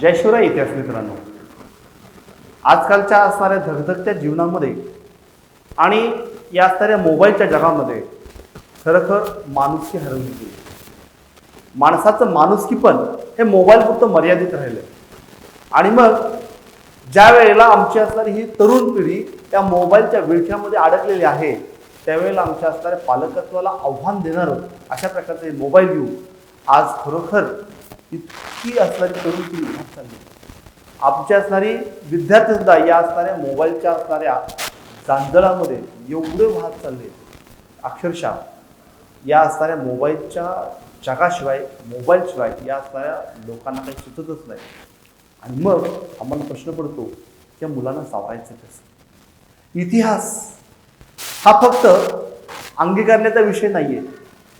जयशिवराय इतिहास मित्रांनो. आजकालच्या असणाऱ्या धगधगत्या जीवनामध्ये आणि या असणाऱ्या मोबाईलच्या जगामध्ये खरोखर माणुसकी हरवली गेली. माणसाचं माणुसकी पण हे मोबाईलपुरतं मर्यादित राहिलं आणि मग ज्या वेळेला आमची असणारी ही तरुण पिढी त्या मोबाईलच्या विळख्यामध्ये अडकलेली आहे त्यावेळेला आमच्या असणाऱ्या पालकत्वाला आव्हान देणारं अशा प्रकारचे मोबाईल घेऊन आज खरोखर इतकी असणारी तरुण पिढी वाहत चालली. आमच्या असणारी विद्यार्थीसुद्धा या असणाऱ्या मोबाईलच्या असणाऱ्या जांजळामध्ये एवढे वाहत चालले. अक्षरशः या असणाऱ्या मोबाईलच्या जगाशिवाय मोबाईलशिवाय या असणाऱ्या लोकांना काही सुचतच नाही. आणि मग आम्हाला प्रश्न पडतो त्या मुलांना सावरायचं कसं? इतिहास हा फक्त अंगीकारण्याचा विषय नाही आहे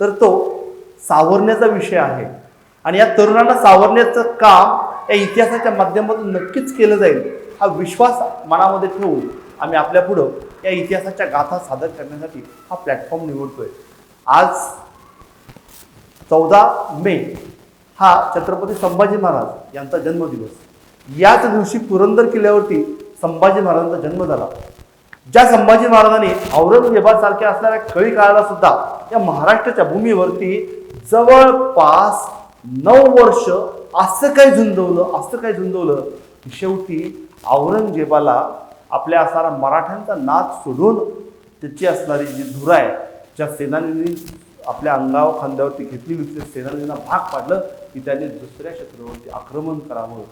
तर तो सावरण्याचा विषय आहे. आणि या तरुणांना सावरण्याचं काम या इतिहासाच्या माध्यमातून नक्कीच केलं जाईल. हा विश्वास मनामध्ये ठेवून आम्ही आपल्या पुढं या इतिहासाच्या गाथा सादर करण्यासाठी हा प्लॅटफॉर्म निवडतोय. आज चौदा मे हा छत्रपती संभाजी महाराज यांचा जन्मदिवस. याच दिवशी पुरंदर किल्ल्यावरती संभाजी महाराजांचा जन्म झाला. ज्या संभाजी महाराजांनी औरंगजेबासारख्या असणाऱ्या कळी काळाला सुद्धा या महाराष्ट्राच्या भूमीवरती जवळपास नऊ वर्ष असं काय झुंजवलं असं काय झुंजवलं की शेवटी औरंगजेबाला आपल्या असणारा मराठ्यांचा नाच सोडून त्याची असणारी जी धुरा आहे ज्या सेनानींनी आपल्या अंगावर खांद्यावरती घेतली होती सेनानींना भाग पाडलं की त्यांनी दुसऱ्या क्षेत्रावरती आक्रमण करावं.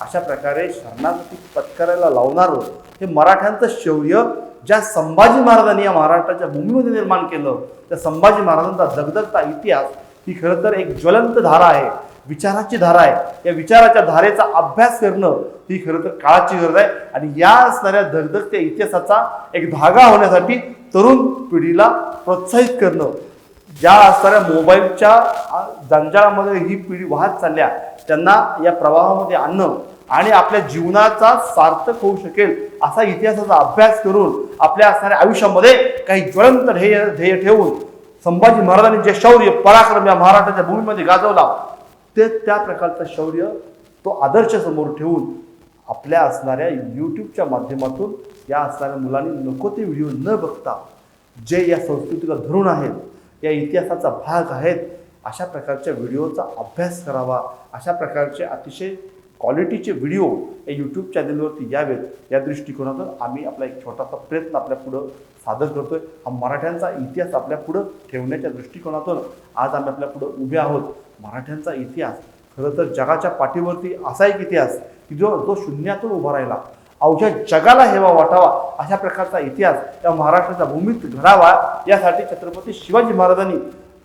अशा प्रकारे शरणागती पत्करायला लावणारं हे मराठ्यांचं शौर्य ज्या संभाजी महाराजांनी या महाराष्ट्राच्या भूमीमध्ये निर्माण केलं त्या संभाजी महाराजांचा दगदगता इतिहास ही खरं तर एक ज्वलंत धारा आहे विचाराची धारा आहे. या विचाराच्या धारेचा अभ्यास करणं ही खरं तर काळाची गरज आहे. आणि या असणाऱ्या धगधगत्या इतिहासाचा एक धागा होण्यासाठी तरुण पिढीला प्रोत्साहित करणं. ज्या असणाऱ्या मोबाईलच्या जंजाळामध्ये ही पिढी वाहत चालल्या त्यांना या प्रवाहामध्ये आणणं आणि आपल्या जीवनाचा सार्थक होऊ शकेल असा इतिहासाचा अभ्यास करून आपल्या असणाऱ्या आयुष्यामध्ये काही ज्वलंत ध्येय ध्येय ठेवून संभाजी महाराजांनी जे शौर्य पराक्रम या महाराष्ट्राच्या भूमीमध्ये गाजवला ते त्या प्रकारचं शौर्य तो आदर्श समोर ठेवून आपल्या असणाऱ्या यूट्यूबच्या माध्यमातून या असणाऱ्या मुलांनी नको ते व्हिडिओ न बघता जे या संस्कृतीला धरून आहेत या इतिहासाचा भाग आहेत अशा प्रकारच्या व्हिडिओचा अभ्यास करावा अशा प्रकारचे अतिशय क्वालिटीचे व्हिडिओ या यूट्यूब चॅनलवरती यावेत या दृष्टिकोनातून आम्ही आपला एक छोटासा प्रयत्न आपल्या पुढं सादर करतोय. हा मराठ्यांचा इतिहास आपल्या पुढं ठेवण्याच्या दृष्टिकोनातून आज आम्ही आपल्या पुढं उभे आहोत. मराठ्यांचा इतिहास खरं तर जगाच्या पाठीवरती असा एक इतिहास की जो जो शून्यातून उभा राहिला. अवघ्या जगाला हेवा वाटावा अशा प्रकारचा इतिहास या महाराष्ट्राच्या भूमीत घडावा यासाठी छत्रपती शिवाजी महाराजांनी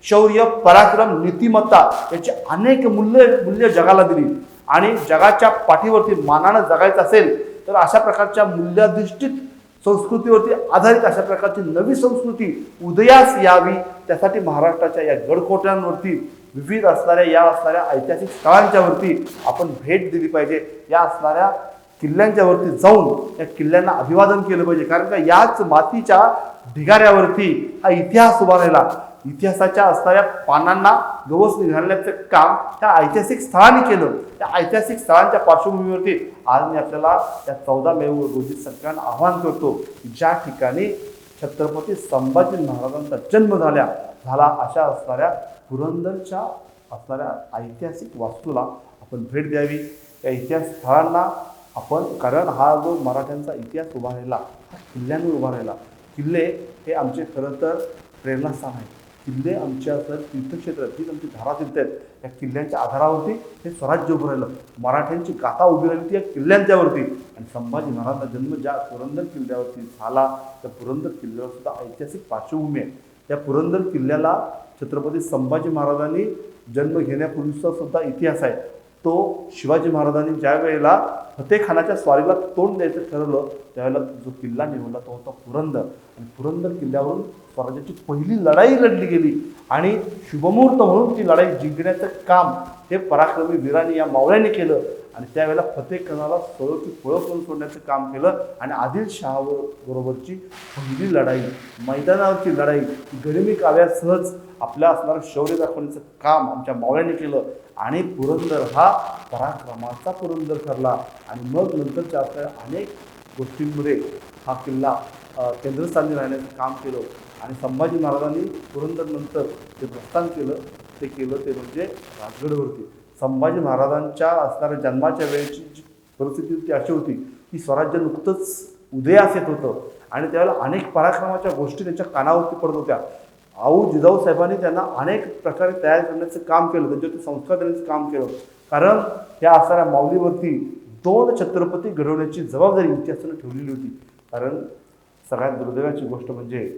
शौर्य पराक्रम नीतिमत्ता याची अनेक मूल्य मूल्य जगाला दिली. आणि जगाच्या पाठीवरती मानानं जगायचं असेल तर अशा प्रकारच्या मूल्याधिष्ठित संस्कृतीवरती आधारित अशा प्रकारची नवी संस्कृती उदयास यावी. त्यासाठी महाराष्ट्राच्या या गडकोट्यांवरती विविध असणाऱ्या या असणाऱ्या ऐतिहासिक स्थळांच्यावरती आपण भेट दिली पाहिजे. या असणाऱ्या किल्ल्यांच्यावरती जाऊन या किल्ल्यांना अभिवादन केलं पाहिजे. कारण का याच मातीच्या ढिगाऱ्यावरती हा इतिहास उभा इतिहासाच्या असणाऱ्या पानांना गवस निघाल्याचं काम त्या ऐतिहासिक स्थळांनी केलं. त्या ऐतिहासिक स्थळांच्या पार्श्वभूमीवरती आज मी आपल्याला त्या चौदा मे रोजी सगळ्यांना आवाहन करतो ज्या ठिकाणी छत्रपती संभाजी महाराजांचा जन्म झाल्या झाला अशा असणाऱ्या पुरंदरच्या असणाऱ्या ऐतिहासिक वास्तूला आपण भेट द्यावी. या इतिहास स्थळांना आपण कारण हा जो मराठ्यांचा इतिहास उभा राहिला हा किल्ल्यांवर उभा राहिला किल्ले हे आमचे खरं तर प्रेरणास्थान आहे किल्ले आमच्या असतात तीर्थक्षेत्र तीच आमची धारा तीर्थ आहेत या किल्ल्यांच्या आधारावरती हे स्वराज्य उभं राहिलं. मराठ्यांची गाथा उभी राहिली ती या किल्ल्यांच्यावरती. आणि संभाजी महाराजांचा जन्म ज्या पुरंदर किल्ल्यावरती झाला त्या पुरंदर किल्ल्यावर सुद्धा ऐतिहासिक पार्श्वभूमी आहे. त्या पुरंदर किल्ल्याला छत्रपती संभाजी महाराजांनी जन्म घेण्यापूर्वीचा सुद्धा इतिहास आहे. तो शिवाजी महाराजांनी ज्या वेळेला फतेखानाच्या स्वारीला तोंड द्यायचं ठरवलं त्यावेळेला जो किल्ला निवडला तो होता पुरंदर. आणि पुरंदर किल्ल्यावरून स्वराज्याची पहिली लढाई लढली गेली. आणि शुभमुहूर्त म्हणून ती लढाई जिंकण्याचं काम हे पराक्रमी वीरांनी या मावळ्यांनी केलं. आणि त्यावेळेला फतेह खानाला सळो की पळो करून सोडण्याचं काम केलं आणि आदिलशहा बरोबरची पहिली लढाई मैदानावरची लढाई गरमी काव्यात सहज आपल्या असणारं शौर्य दाखवण्याचं काम आमच्या मावळ्यांनी केलं आणि पुरंदर हा पराक्रमाचा पुरंदर ठरला. आणि मग नंतरच्या असल्या अनेक गोष्टींमध्ये हा किल्ला केंद्रस्थानी राहण्याचं काम केलं आणि संभाजी महाराजांनी पुरंदरनंतर जे प्रस्थान केलं ते केलं ते म्हणजे राजगडवरती. संभाजी महाराजांच्या असणाऱ्या जन्माच्या वेळेची जी परिस्थिती होती अशी होती की स्वराज्य नुकतंच उदयास येत होतं. आणि त्यावेळेला अनेक पराक्रमाच्या गोष्टी त्यांच्या कानावरती पडत होत्या. आऊ जिजाऊ साहेबांनी त्यांना अनेक प्रकारे तयार करण्याचं काम केलं त्यांच्यावरती संस्कार देण्याचं काम केलं. कारण या असणाऱ्या माऊलीवरती दोन छत्रपती घडवण्याची जबाबदारी इतिहासानं ठेवलेली होती. कारण सगळ्यात दुर्दैवाची गोष्ट म्हणजे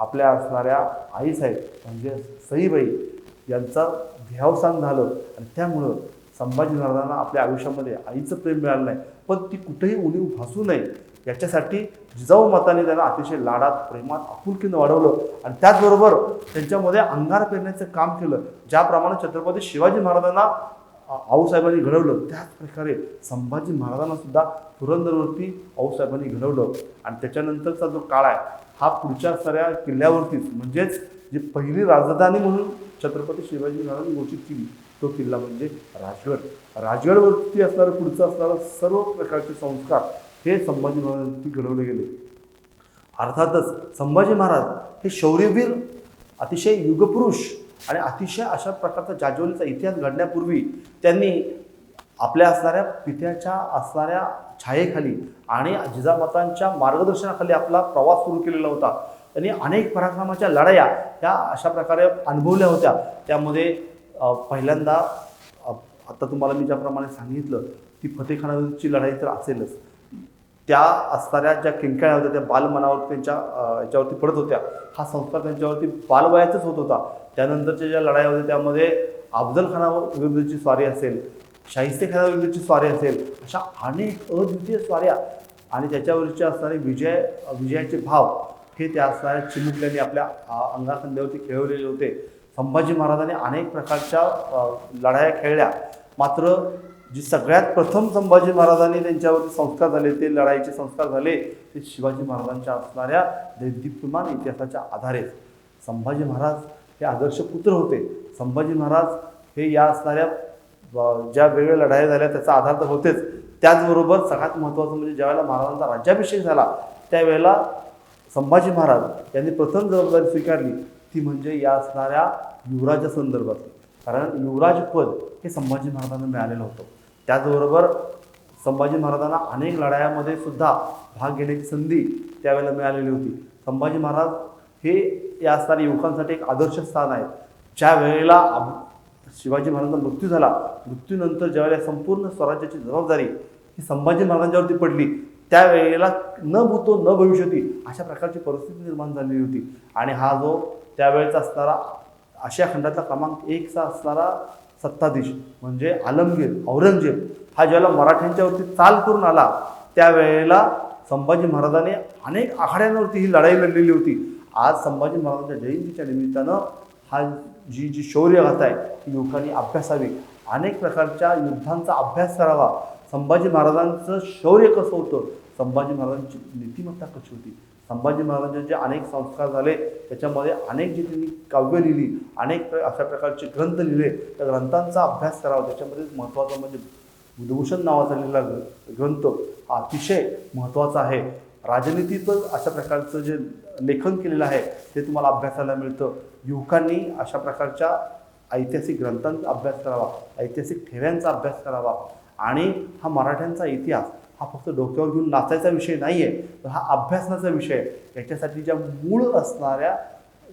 आपल्या असणाऱ्या आईसाहेब म्हणजे सईबाई यांचा ध्यावसान झालं आणि त्यामुळं संभाजी महाराजांना आपल्या आयुष्यामध्ये आईचं प्रेम मिळालं नाही. पण ती कुठेही उणीव भासू नये याच्यासाठी जिजाऊ माताने त्यांना अतिशय लाडात प्रेमात आपुलकीनं वाढवलं आणि त्याचबरोबर त्यांच्यामध्ये अंगार पेरण्याचं काम केलं ज्याप्रमाणे छत्रपती शिवाजी महाराजांना आऊसाहेबांनी घडवलं. त्याच प्रकारे संभाजी महाराजांना सुद्धा पुरंदरवरती आऊसाहेबांनी घडवलं. आणि त्याच्यानंतरचा जो काळ आहे हा पुढच्या सऱ्या किल्ल्यावरतीच. म्हणजेच जी पहिली राजधानी म्हणून छत्रपती शिवाजी महाराजांनी घोषित केली. तो किल्ला म्हणजे राजगड. राजगडवरती असणारं पुढचं असणारा सर्व प्रकारचे संस्कार हे संभाजी महाराजांनी घडवले गेले. अर्थातच संभाजी महाराज हे शौर्यवीर अतिशय युगपुरुष आणि अतिशय अशा प्रकारचा जाज्वलीचा इतिहास घडण्यापूर्वी त्यांनी आपल्या असणाऱ्या पित्याच्या असणाऱ्या छायेखाली आणि जिजामातांच्या मार्गदर्शनाखाली आपला प्रवास सुरू केलेला होता. त्यांनी अनेक पराक्रमाच्या लढाया ह्या अशा प्रकारे अनुभवल्या होत्या. त्यामध्ये पहिल्यांदा आत्ता तुम्हाला मी ज्याप्रमाणे सांगितलं ती फतेखानाची लढाई तर असेलच. त्या असणाऱ्या ज्या किंकाळ्या होत्या त्या बालमनावर त्यांच्या याच्यावरती पडत होत्या. हा संस्कार त्यांच्यावरती बालवयातच होत होता. त्यानंतरच्या ज्या लढाया होत्या त्यामध्ये अफजल खानावर विरुद्धची स्वारी असेल शाहिस्ते खानाविरुद्धची स्वारी असेल अशा अनेक अद्वितीय स्वाऱ्या आणि त्याच्यावरचे असणारे विजय विजयाचे भाव हे त्या असणाऱ्या चिमुकल्यांनी आपल्या अंगासंध्यावरती अंगाखांद्यावरती खेळवलेले होते. संभाजी महाराजांनी अनेक प्रकारच्या लढाया खेळल्या. मात्र जी सगळ्यात प्रथम संभाजी महाराजांनी त्यांच्यावरती संस्कार झाले ते लढाईचे संस्कार झाले ते शिवाजी महाराजांच्या असणाऱ्या दैदिप्यमान इतिहासाच्या आधारे. संभाजी महाराज हे आदर्श पुत्र होते. संभाजी महाराज हे या असणाऱ्या ज्या वेगवेगळ्या लढाया झाल्या त्याचा आधार तर होतेच. त्याचबरोबर सगळ्यात महत्त्वाचं म्हणजे ज्यावेळेला महाराजांचा राज्याभिषेक झाला त्यावेळेला संभाजी महाराज यांनी प्रथम जबाबदारी स्वीकारली ती म्हणजे या असणाऱ्या युवराजा संदर्भातली कारण युवराज पद हे संभाजी महाराजांना मिळालेलं होतं. त्याचबरोबर संभाजी महाराजांना अनेक लढायामध्ये सुद्धा भाग घेण्याची संधी त्यावेळेला मिळालेली होती. संभाजी महाराज हे या असणाऱ्या युवकांसाठी एक आदर्श स्थान आहे. ज्या वेळेला शिवाजी महाराजांचा मृत्यू झाला मृत्यूनंतर ज्यावेळेला संपूर्ण स्वराज्याची जबाबदारी ही संभाजी महाराजांच्यावरती पडली त्यावेळेला न भूतो न भविष्यती अशा प्रकारची परिस्थिती निर्माण झालेली होती. आणि हा जो त्यावेळेचा असणारा आशिया खंडातला क्रमांक एकचा असणारा सत्ताधीश म्हणजे आलमगीर औरंगजेब हा ज्याला मराठ्यांच्यावरती चाल करून आला त्यावेळेला संभाजी महाराजांनी अनेक आखाड्यांवरती ही लढाई लढलेली होती. आज संभाजी महाराजांच्या जयंतीच्या निमित्तानं हा जी जी शौर्य गाथा आहे ती युवकांनी अभ्यासावी. अनेक प्रकारच्या युद्धांचा अभ्यास करावा. संभाजी महाराजांचं शौर्य कसं होतं? संभाजी महाराजांची नीतिमत्ता कशी होती? संभाजी महाराजांचे जे अनेक संस्कार झाले त्याच्यामध्ये अनेक जी त्यांनी काव्य लिहिली अनेक अशा प्रकारचे ग्रंथ लिहिले. त्या ग्रंथांचा अभ्यास करावा. त्याच्यामध्ये महत्त्वाचा म्हणजे बुधभूषण नावाचा लिहिलेला ग्र- ग्रंथ हा अतिशय महत्त्वाचा आहे. राजनीतीतच अशा प्रकारचं जे लेखन केलेलं आहे ते तुम्हाला अभ्यासाला मिळतं. युवकांनी अशा प्रकारच्या ऐतिहासिक ग्रंथांचा अभ्यास करावा. ऐतिहासिक ठेव्यांचा अभ्यास करावा. आणि हा मराठ्यांचा इतिहास हा फक्त डोक्यावर घेऊन नाचायचा विषय नाही आहे तर हा अभ्यासनाचा विषय आहे. याच्यासाठी ज्या मूळ असणाऱ्या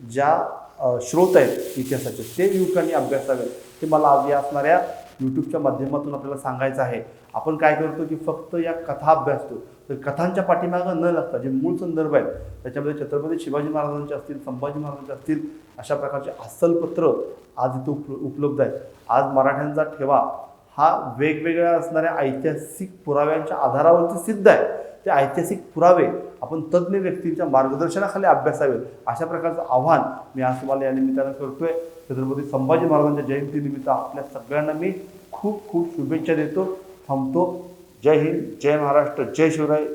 ज्या श्रोत स्रोत आहेत इतिहासाचे ते युवकांनी अभ्यासावे ते मला आज या असणाऱ्या यूट्यूबच्या माध्यमातून आपल्याला सांगायचं आहे. आपण काय करतो की फक्त या कथा अभ्यासतो. तर कथांच्या पाठीमागं न लागता जे मूळ संदर्भ आहेत त्याच्यामध्ये छत्रपती शिवाजी महाराजांचे असतील संभाजी महाराजांचे असतील अशा प्रकारचे अस्सल पत्र आज इथं उप उपलब्ध आहेत. आज मराठ्यांचा ठेवा हा वेगवेगळ्या असणाऱ्या ऐतिहासिक पुराव्यांच्या आधारावरती सिद्ध आहे. ते ऐतिहासिक पुरावे आपण तज्ज्ञ व्यक्तींच्या मार्गदर्शनाखाली अभ्यासावेत. अशा प्रकारचं आव्हान मी आज तुम्हाला या निमित्तानं करतोय. छत्रपती संभाजी महाराजांच्या जयंतीनिमित्त आपल्या सगळ्यांना मी खूप खूप शुभेच्छा देतो. थांबतो. जय हिंद जय महाराष्ट्र जय शिवराय.